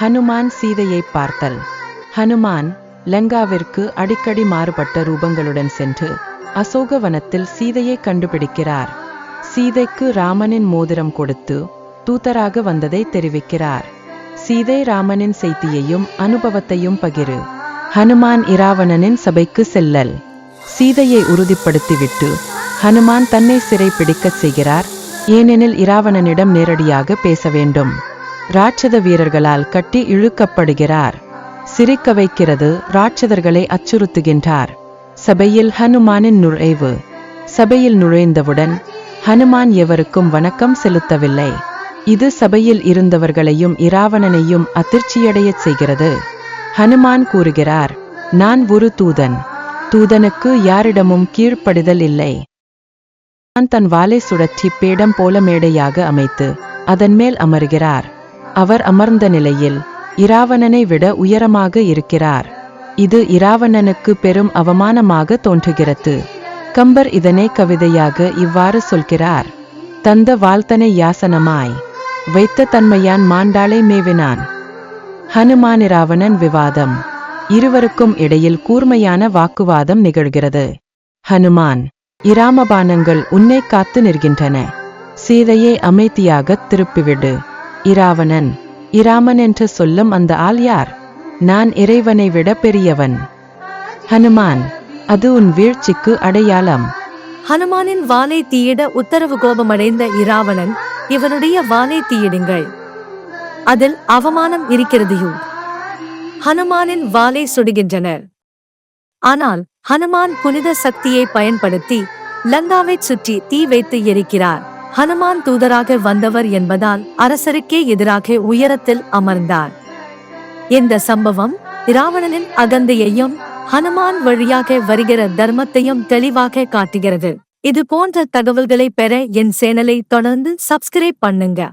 ஹனுமான் சீதையை பார்த்தல். ஹனுமான் லங்காவிற்கு அடிக்கடி மாறுபட்ட ரூபங்களுடன் சென்று அசோகவனத்தில் சீதையை கண்டுபிடிக்கிறார். சீதைக்கு ராமனின் மோதிரம் கொடுத்து தூதராக வந்ததை தெரிவிக்கிறார். சீதை ராமனின் செய்தியையும் அனுபவத்தையும் பகிரு. ஹனுமான் இராவணனின் சபைக்கு செல்லல். சீதையை உறுதிப்படுத்திவிட்டு ஹனுமான் தன்னை சிறை பிடிக்கச் செய்கிறார். ஏனெனில் இராவணனிடம் நேரடியாக பேச வேண்டும். ராட்சத வீரர்களால் கட்டி இழுக்கப்படுகிறார். சிரிக்க வைக்கிறது ராட்சதர்களை அச்சுறுத்துகின்றார். சபையில் ஹனுமானின் நுழைவு. சபையில் நுழைந்தவுடன் ஹனுமான் எவருக்கும் வணக்கம் செலுத்தவில்லை. இது சபையில் இருந்தவர்களையும் இராவணனையும் அதிர்ச்சியடையச் செய்கிறது. ஹனுமான் கூறுகிறார் நான் ஒரு தூதன். தூதனுக்கு யாரிடமும் கீழ்ப்படிதல் இல்லை. நான் தன் வாலை சுழற்றி பேடம் போல மேடையாக அமைத்து அதன் மேல் அமர்கிறார். அவர் அமர்ந்த நிலையில் இராவணனை விட உயரமாக இருக்கிறார். இது இராவணனுக்கு பெரும் அவமானமாக தோன்றுகிறது. கம்பர் இதனை கவிதையாக இவ்வாறு சொல்கிறார். தந்த வாழ்த்தனை யாசனமாய் வைத்த தன்மையான் மாண்டாளை மேவினான். ஹனுமான் இராவணன் விவாதம். இருவருக்கும் இடையில் கூர்மையான வாக்குவாதம் நிகழ்கிறது. ஹனுமான் இராமபானங்கள் உன்னை காத்து நிற்கின்றன. சீதையை அமைதியாகத் திருப்பிவிடு. இராவணன் இராமன் என்று சொல்லும் அந்த ஆள் யார்? நான் இறைவனை விட பெரியவன். ஹனுமான் அது உன் வீழ்ச்சிக்கு அடையாளம். ஹனுமானின் வாளை தீயிட உத்தரவு கோபமடைந்த இராவணன் இவனுடைய வாளை தீயிடுங்கள். அதில் அவமானம் இருக்கிறதையோ ஹனுமானின் வாளை சுடுகின்றனர். ஆனால் ஹனுமான் புனித சக்தியை பயன்படுத்தி லங்காவைச் சுற்றி தீ வைத்து எரிக்கிறார். ஹனுமான் தூதராக வந்தவர் என்பதால் அரசருக்கே எதிராக உயரத்தில் அமர்ந்தார். இந்த சம்பவம் இராவணனின் அகந்தையையும் ஹனுமான் வழியாக வருகிற தர்மத்தையும் தெளிவாக காட்டுகிறது. இது போன்ற தகவல்களை பெற என் சேனலை தொடர்ந்து சப்ஸ்கிரைப் பண்ணுங்க.